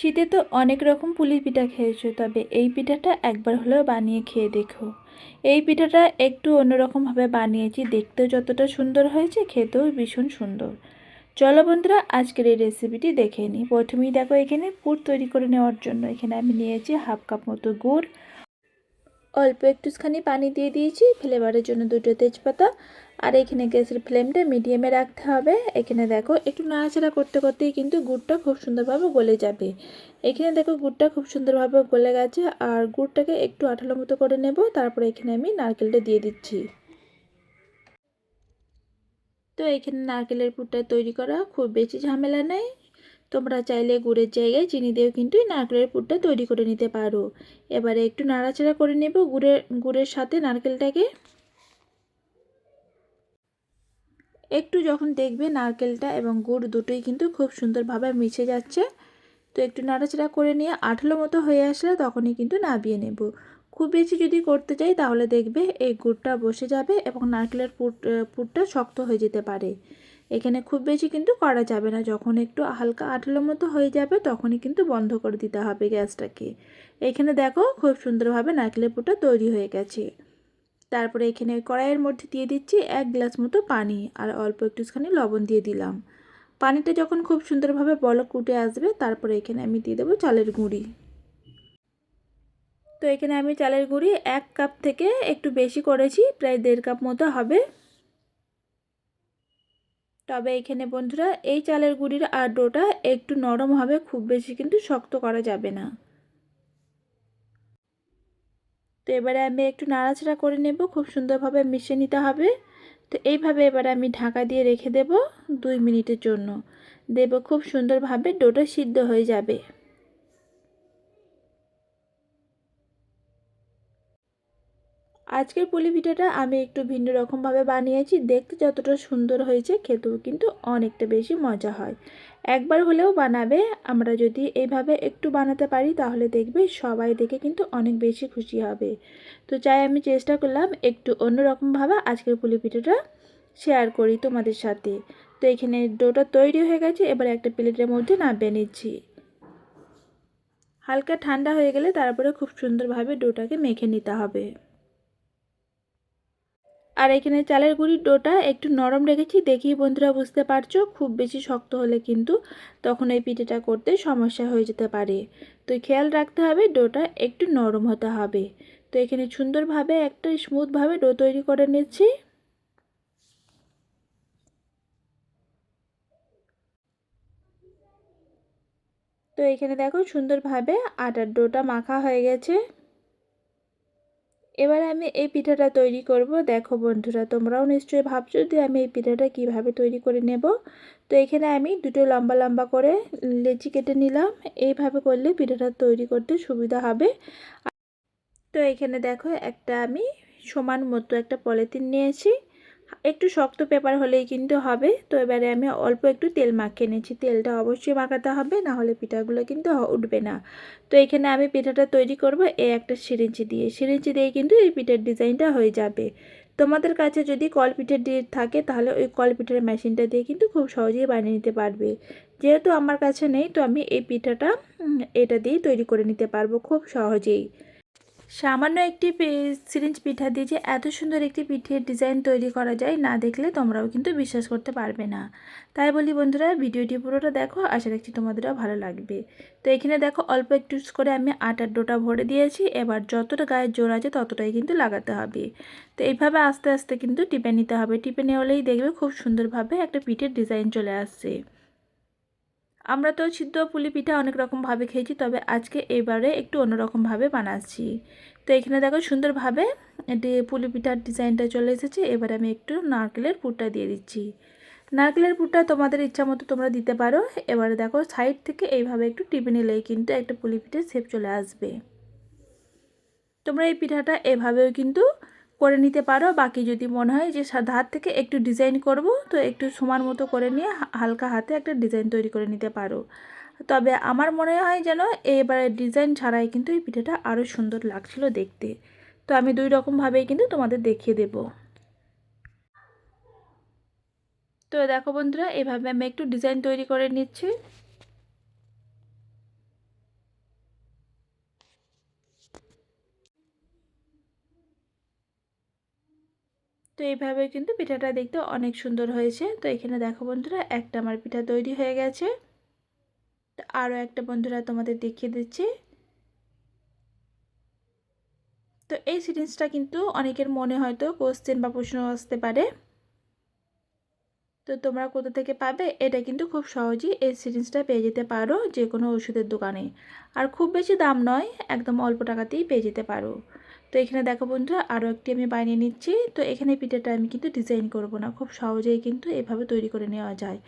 শীতে তো অনেক রকম পুলি পিঠা খেয়েছো, তবে এই পিঠাটা একবার হলেও বানিয়ে খেয়ে দেখো। এই পিঠাটা একটু অন্যরকমভাবে বানিয়েছি দেখতেও যতটা সুন্দর হয়েছে খেতেও ভীষণ সুন্দর। চলো বন্ধুরা, আজকের এই রেসিপিটি দেখে নিই। প্রথমেই দেখো এখানে পুর তৈরি করে নেওয়ার জন্য। এখানে আমি নিয়েছি হাফ কাপ মতো গুড় অল্প একটুখানি পানি দিয়ে দিয়েছি ফ্লেভারের জন্য দুটো তেজপাতা। আর এখানে গ্যাসের ফ্লেমটা মিডিয়ামে রাখতে হবে। এখানে দেখো একটু নাড়াচাড়া করতে করতেই কিন্তু গুড়টা খুব সুন্দরভাবে গলে যাবে। এখানে দেখো গুড়টা খুব সুন্দরভাবে গলে গেছে আর গুড়টাকে একটু আঠালো মতো করে নেব। তারপরে এখানে আমি নারকেলটা দিয়ে দিচ্ছি। তো এখানে নারকেলের পুরটা তৈরি করা খুব বেশি ঝামেলা নেই। তোমরা চাইলে গুড়ের জায়গায় চিনি দিয়েও কিন্তু নারকেলের পুরটা তৈরি করে নিতে পারো। এবারে একটু নাড়াচাড়া করে নেব গুড়ের গুড়ের সাথে নারকেলটাকে। একটু যখন দেখবে নারকেলটা এবং গুড় দুটোই কিন্তু খুব সুন্দরভাবে মিশে যাচ্ছে, তো একটু নাড়াচাড়া করে নিয়ে আঠলো মতো হয়ে আসলে তখনই কিন্তু নাবিয়ে নেব। খুব বেশি যদি করতে চাই তাহলে দেখবে এই গুড়টা বসে যাবে এবং নারকেলের পুর, পুরটা শক্ত হয়ে যেতে পারে। এখানে খুব বেশি কিন্তু করা যাবে না। যখন একটু হালকা আঠলো মতো হয়ে যাবে, তখনই কিন্তু বন্ধ করে দিতে হবে গ্যাসটাকে। এখানে দেখো খুব সুন্দরভাবে নারকেলের পুরটা তৈরি হয়ে গেছে। তারপরে এখানে কড়াইয়ের মধ্যে দিয়ে দিচ্ছি এক গ্লাস মতো পানি আর অল্প একটুখানি লবণ দিয়ে দিলাম। পানিটা যখন খুব সুন্দরভাবে বলক উঠে আসবে, তারপরে এখানে আমি দিয়ে দেবো চালের গুঁড়ি। তো এখানে আমি চালের গুঁড়ি এক কাপ থেকে একটু বেশি করেছি, প্রায় দেড় কাপ মতো হবে। তবে এখানে বন্ধুরা, এই চালের গুঁড়ির আর ডোটা একটু নরম হবে, খুব বেশি কিন্তু শক্ত করা যাবে না। তো এবারে আমি একটু নাড়াচাড়া করে নেব, খুব সুন্দরভাবে মিশিয়ে নিতে হবে। তো এইভাবে এবারে আমি ঢাকা দিয়ে রেখে দেব দুই মিনিটের জন্য। দেব খুব সুন্দরভাবে, ডোটা সিদ্ধ হয়ে যাবে। আজকের পুলি পিঠাটা আমি একটু ভিন্ন রকমভাবে বানিয়েছি। দেখতে যতটা সুন্দর হয়েছে, খেতেও কিন্তু অনেকটা বেশি মজা হয়। একবার হলেও বানাবে। আমরা যদি এইভাবে একটু বানাতে পারি, তাহলে দেখবে সবাই দেখে কিন্তু অনেক বেশি খুশি হবে। তো চাই আমি চেষ্টা করলাম একটু অন্যরকমভাবে আজকের পুলি পিঠাটা শেয়ার করি তোমাদের সাথে। তো এখানে ডোটা তৈরি হয়ে গেছে, এবার একটা প্লেটের মধ্যে নামিয়ে নিচ্ছি। হালকা ঠান্ডা হয়ে গেলে তারপরে খুব সুন্দরভাবে ডোটাকে মেখে নিতে হবে। আর এখানে চালের গুঁড়ির ডোটা একটু নরম রেখেছি দেখি বন্ধুরা বুঝতে পারছ, খুব বেশি শক্ত হলে কিন্তু তখন এই পিঠেটা করতে সমস্যা হয়ে যেতে পারে। তো খেয়াল রাখতে হবে, ডোটা একটু নরম হতে হবে। তো এখানে সুন্দরভাবে একটা স্মুথভাবে ডো তৈরি করে নিচ্ছি। তো এখানে দেখো সুন্দরভাবে আটার ডোটা মাখা হয়ে গেছে। এবার আমি এই পিঠাটা তৈরি করব। দেখো বন্ধুরা, তোমরাও নিশ্চয়ই ভাবছ যে আমি এই পিঠাটা কীভাবে তৈরি করে নেব। তো এখানে আমি দুটো লম্বা লম্বা করে লেচি কেটে নিলাম। এইভাবে করলে পিঠাটা তৈরি করতে সুবিধা হবে। তো এখানে দেখো, একটা আমি সমান মতো একটা পলিথিন নিয়েছি। একটু শক্ত পেপার হলেই কিন্তু হবে। তো এবারে আমি অল্প একটু তেল মাখিয়ে নিয়েছি তেলটা অবশ্যই মাখাতে হবে, না হলে পিঠাগুলো কিন্তু উঠবে না। তো এখানে আমি পিঠাটা তৈরি করব এই একটা সিরিঞ্জি দিয়ে। সিরিঞ্জি দিয়ে কিন্তু এই পিঠের ডিজাইনটা হয়ে যাবে। তোমাদের কাছে যদি কল পিঠের দিয়ে থাকে, তাহলে ওই কল পিঠের মেশিনটা দিয়ে কিন্তু খুব সহজেই বানিয়ে নিতে পারবে। যেহেতু আমার কাছে নেই, তো আমি এই পিঠাটা এটা দিয়েই তৈরি করে নিতে পারব খুব সহজেই। সামান্য একটি সিরিঞ্জ পিঠা দিয়ে যে এত সুন্দর একটি পিঠের ডিজাইন তৈরি করা যায় না দেখলে তোমরাও কিন্তু বিশ্বাস করতে পারবে না। তাই বলি বন্ধুরা, ভিডিওটি পুরোটা দেখো, আশা রাখছি তোমাদেরও ভালো লাগবে। তো এখানে দেখো, অল্প একটু করে আমি আটার ডোটা ভরে দিয়েছি, এবার যতটা গায়ের জোর আছে ততটাই কিন্তু লাগাতে হবে। তো এইভাবে আস্তে আস্তে কিন্তু টিপে নিতে হবে। টিপে নেওয়ালেই দেখবে খুব সুন্দরভাবে একটা পিঠের ডিজাইন চলে আসছে। আমরা তো সিদ্ধ পুলি পিঠা অনেক রকমভাবে খেয়েছি, তবে আজকে এবারে একটু অন্যরকমভাবে বানাচ্ছি। তো এখানে দেখো সুন্দরভাবে এটি পুলি পিঠার ডিজাইনটা চলে এসেছে, এবার আমি একটু নারকেলের পুরটা দিয়ে দিচ্ছি। নারকেলের পুরটা তোমাদের ইচ্ছা মতো তোমরা দিতে পারো, এবারে দেখো সাইড থেকে এইভাবে একটু টিপে নিলেই কিন্তু একটা পুলি পিঠের শেপ চলে আসবে। তোমরা এই পিঠাটা এভাবেও কিন্তু করে নিতে পারো। বাকি যদি মনে হয় যে ধার থেকে একটু ডিজাইন করব, তো একটু সমান মতো করে নিয়ে হালকা হাতে একটা ডিজাইন তৈরি করে নিতে পারো। তবে আমার মনে হয় যেন এবারে ডিজাইন ছাড়াই কিন্তু এই পিঠেটা আরও সুন্দর লাগছিল দেখতে। তো আমি দুই রকমভাবেই কিন্তু তোমাদের দেখিয়ে দেব। তো দেখো বন্ধুরা, এভাবে আমি একটু ডিজাইন তৈরি করে নিচ্ছি। তো এইভাবে কিন্তু পিঠাটা দেখতে অনেক সুন্দর হয়েছে। তো এখানে দেখো বন্ধুরা, একটা আমার পিঠা তৈরি হয়ে গেছে। তো আরও একটা বন্ধুরা তোমাদের দেখিয়ে দিচ্ছি। তো এই সিরিজটা কিন্তু অনেকের মনে হয়তো কোশ্চেন বা প্রশ্ন আসতে পারে। তো তোমরা কোথা থেকে পাবে? এটা কিন্তু খুব সহজেই এই সিরিজটা পেয়ে যেতে পারো যে কোনো ওষুধের দোকানে। আর খুব বেশি দাম নয়, একদম অল্প টাকাতেই পেয়ে যেতে পারো। তো এখানে দেখো বন্ধুরা আরও একটি আমি বানিয়ে নিচ্ছি। তো এখানে পিঠাটা আমি কিন্তু ডিজাইন করব না, খুব সহজেই কিন্তু এভাবে তৈরি করে নেওয়া যায়।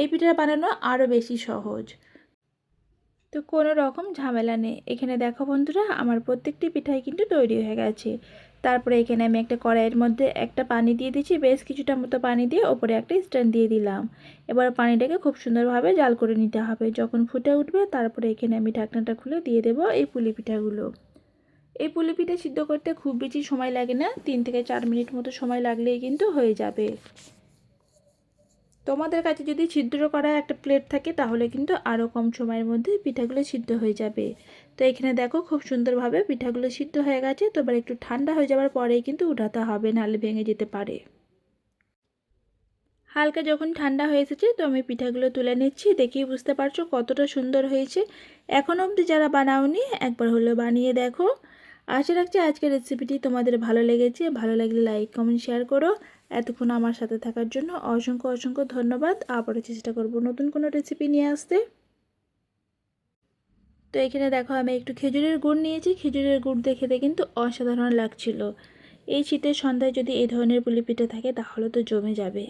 এই পিঠাটা বানানো আরও বেশি সহজ। তো কোনো রকম ঝামেলা নেই। এখানে দেখো বন্ধুরা, আমার প্রত্যেকটি পিঠাই কিন্তু তৈরি হয়ে গেছে। তারপরে এখানে আমি একটা কড়াইয়ের মধ্যে একটা পানি দিয়ে দিচ্ছি বেশ কিছুটা মতো পানি দিয়ে ওপরে একটা স্ট্যান্ড দিয়ে দিলাম। এবার পানিটাকে খুব সুন্দরভাবে জাল করে নিতে হবে। যখন ফুটে উঠবে, তারপরে এখানে আমি ঢাকনাটা খুলে দিয়ে দেবো এই পুলি পিঠাগুলো। এই পুলি পিঠা সিদ্ধ করতে খুব বেশি সময় লাগে না, তিন থেকে চার মিনিট মতো সময় লাগলেই কিন্তু হয়ে যাবে। তোমাদের কাছে যদি ছিদ্র করা একটা প্লেট থাকে, তাহলে কিন্তু আরও কম সময়ের মধ্যে পিঠাগুলো সিদ্ধ হয়ে যাবে। তো এখানে দেখো খুব সুন্দরভাবে পিঠাগুলো সিদ্ধ হয়ে গেছে। তো এবার একটু ঠান্ডা হয়ে যাওয়ার পরেই কিন্তু উঠাতে হবে, নাহলে ভেঙে যেতে পারে। হালকা যখন ঠান্ডা হয়ে এসেছে, তো আমি পিঠাগুলো তুলে নিচ্ছি। দেখেই বুঝতে পারছ কতটা সুন্দর হয়েছে। এখন অবধি যারা বানাওনি, একবার হলো বানিয়ে দেখো। আশা রাখছি আজকের রেসিপিটি তোমাদের ভালো লেগেছে। ভালো লাগলে লাইক কমেন্ট শেয়ার করো। এতক্ষণ আমার সাথে থাকার জন্য অসংখ্য অসংখ্য ধন্যবাদ। আবারও চেষ্টা করব নতুন কোনো রেসিপি নিয়ে আসতে। তো এখানে দেখো, আমি একটু খেজুরের গুড় নিয়েছি। খেজুরের গুড় দিয়ে খেতে কিন্তু অসাধারণ লাগছিল। এই শীতের সন্ধ্যায় যদি এই ধরনের পুলি পিঠে থাকে, তাহলে তো জমে যাবে।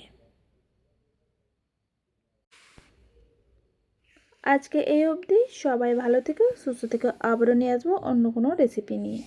আজকে এই অবধি সবাই ভালো থেকে, সুস্থ থেকে। আবারও নিয়ে আসব অন্য কোনো রেসিপি নিয়ে।